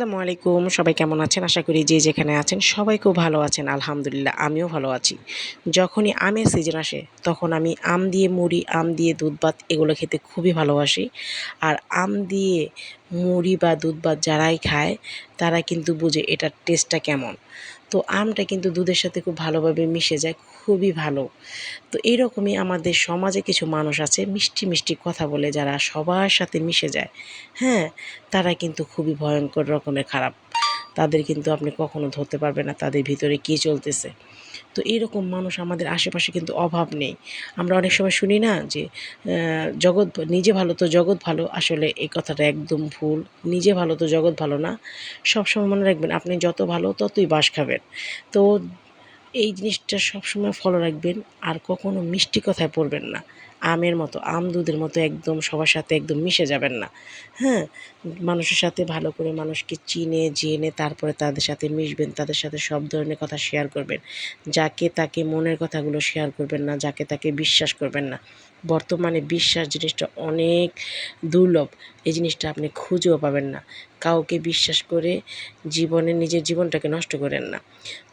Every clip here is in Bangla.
আসসালামু আলাইকুম। সবাই কেমন আছেন? আশা করি যে যেখানে আছেন সবাই খুব ভালো আছেন, আলহামদুলিল্লাহ আমিও ভালো আছি। যখনই আমের সিজন আসে, তখন আমি আম দিয়ে মুড়ি, আম দিয়ে দুধ ভাত এগুলো খেতে খুবই ভালোবাসি। আর আম দিয়ে মুড়ি বা দুধ বা যারাই খায়, তারা কিন্তু বুঝে এটার টেস্টটা কেমন। তো আমটা কিন্তু দুধের সাথে খুব ভালোভাবে মিশে যায়, খুবই ভালো। তো এইরকমই আমাদের সমাজে কিছু মানুষ আছে, মিষ্টি মিষ্টি কথা বলে যারা সবার সাথে মিশে যায় হ্যাঁ তারা কিন্তু খুবই ভয়ঙ্কর রকমের খারাপ। তাদের কিন্তু আপনি কখনো ধরতে পারবেন না, তাদের ভিতরে কী চলতেছে। তো এরকম মানুষ আমাদের আশেপাশে কিন্তু অভাব নেই। আমরা অনেক সময় শুনি না যে জগৎ নিজে ভালো তো জগৎ ভালো, আসলে এই কথাটা একদম ভুল। নিজে ভালো তো জগৎ ভালো না। সবসময় মনে রাখবেন, আপনি যত ভালো ততই বাস খাবেন। তো এই জিনিসটা সবসময় ফলো রাখবেন, আর কখনো মিষ্টি কথায় পড়বেন না। আমের মতো, আম দুধের মতো একদম সবার সাথে একদম মিশে যাবেন না। হ্যাঁ? মানুষের সাথে ভালো করে মানুষকে চিনে, জেনে তারপরে তাদের সাথে মিশবেন, তাদের সাথে সব ধরনের কথা শেয়ার করবেন। যাকে তাকে মনের কথাগুলো শেয়ার করবেন না, যাকে তাকে বিশ্বাস করবেন না। বর্তমানে বিশ্বাস জিনিসটা অনেক দুর্লভ। এই জিনিসটা আপনি খুঁজেও পাবেন না। কাউকে বিশ্বাস করে জীবনে নিজের জীবনটাকে নষ্ট করেন না।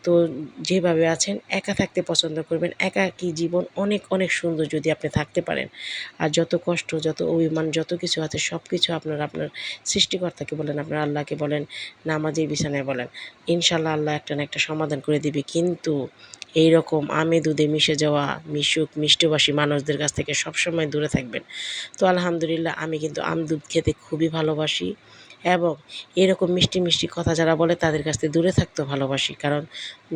তো যেভাবে আছেন, একা থাকতে পছন্দ করবেন। একাকী জীবন অনেক অনেক সুন্দর যদি আপনি থাকতে পারেন। আর যত কষ্ট, যত অভিমান, যত কিছু আছে সব কিছু আপনার আপনার সৃষ্টিকর্তাকে বলেন, আপনার আল্লাহকে বলেন, নামাজের বিছানায় বলেন। ইনশাল্লাহ আল্লাহ একটা না একটা সমাধান করে দিবে। কিন্তু এই রকম আমে দুধে মিশে যাওয়া, মিশুক, মিষ্টভাষী মানুষদের কাছ থেকে সবসময় দূরে থাকবেন। তো আলহামদুলিল্লাহ, আমি কিন্তু আম দুধ খেতে খুবই ভালোবাসি। এবং এরকম মিষ্টি মিষ্টি কথা যারা বলে, তাদের কাছ থেকে দূরে থাকতে ভালোবাসি। কারণ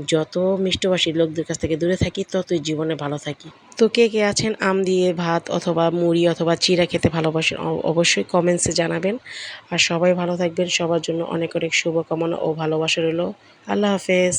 যত মিষ্টভাষী লোকদের কাছ থেকে দূরে থাকি, ততই জীবনে ভালো থাকি। তো কে কে আছেন, আম দিয়ে ভাত অথবা মুড়ি অথবা চিড়া খেতে ভালোবাসেন অবশ্যই কমেন্টসে জানাবেন। আর সবাই ভালো থাকবেন। সবার জন্য অনেক অনেক শুভকামনা ও ভালোবাসা রইল। আল্লাহ হাফেজ।